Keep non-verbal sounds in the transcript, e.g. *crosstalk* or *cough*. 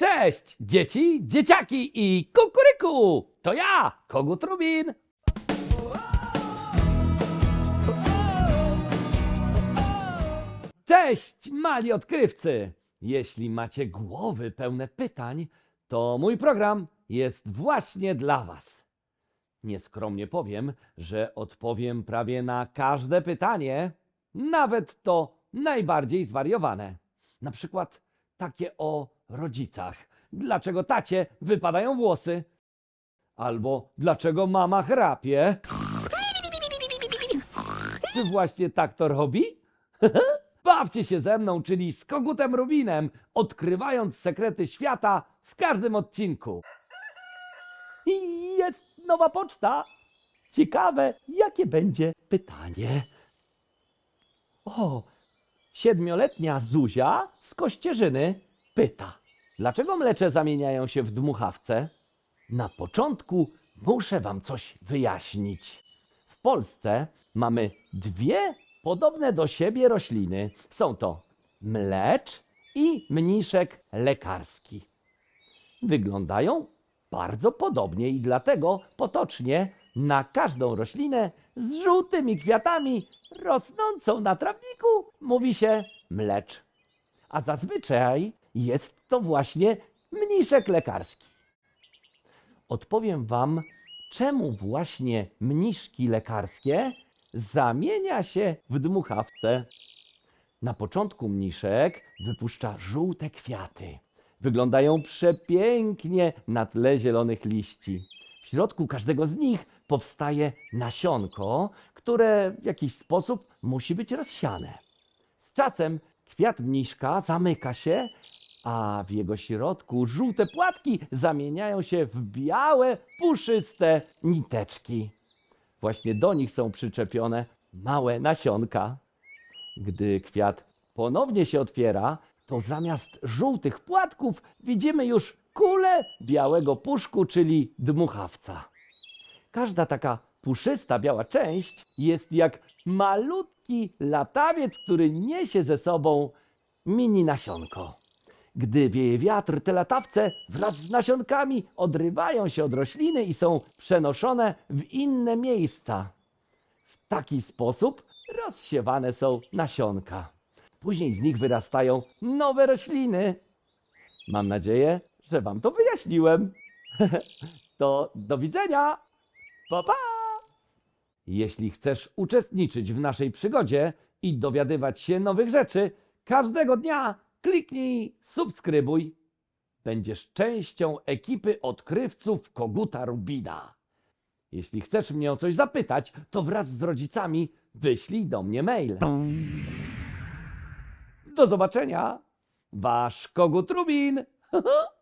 Cześć, dzieci, dzieciaki i kukuryku! To ja, Kogut Rubin! Cześć, mali odkrywcy! Jeśli macie głowy pełne pytań, to mój program jest właśnie dla Was. Nieskromnie powiem, że odpowiem prawie na każde pytanie, nawet to najbardziej zwariowane. Na przykład takie o rodzicach. Dlaczego tacie wypadają włosy? Albo dlaczego mama chrapie? Czy właśnie tak to robi? *laughs* Bawcie się ze mną, czyli z Kogutem Rubinem, odkrywając sekrety świata w każdym odcinku. I jest nowa poczta. Ciekawe, jakie będzie pytanie. O, siedmioletnia Zuzia z Kościerzyny pyta, dlaczego mlecze zamieniają się w dmuchawce? Na początku muszę wam coś wyjaśnić. W Polsce mamy dwie podobne do siebie rośliny. Są to mlecz i mniszek lekarski. Wyglądają bardzo podobnie i dlatego potocznie na każdą roślinę z żółtymi kwiatami rosnącą na trawniku mówi się mlecz. A zazwyczaj jest to właśnie mniszek lekarski. Odpowiem wam, czemu właśnie mniszki lekarskie zamienia się w dmuchawce. Na początku mniszek wypuszcza żółte kwiaty. Wyglądają przepięknie na tle zielonych liści. W środku każdego z nich powstaje nasionko, które w jakiś sposób musi być rozsiane. Z czasem kwiat mniszka zamyka się, a w jego środku żółte płatki zamieniają się w białe, puszyste niteczki. Właśnie do nich są przyczepione małe nasionka. Gdy kwiat ponownie się otwiera, to zamiast żółtych płatków widzimy już kulę białego puszku, czyli dmuchawca. Każda taka puszysta biała część jest jak malutki latawiec, który niesie ze sobą mini nasionko. Gdy wieje wiatr, te latawce wraz z nasionkami odrywają się od rośliny i są przenoszone w inne miejsca. W taki sposób rozsiewane są nasionka. Później z nich wyrastają nowe rośliny. Mam nadzieję, że Wam to wyjaśniłem. *laughs* to do widzenia. Pa, pa! Jeśli chcesz uczestniczyć w naszej przygodzie i dowiadywać się nowych rzeczy, każdego dnia kliknij subskrybuj. Będziesz częścią ekipy odkrywców Koguta Rubina. Jeśli chcesz mnie o coś zapytać, to wraz z rodzicami wyślij do mnie mail. Do zobaczenia. Wasz Kogut Rubin. *laughs*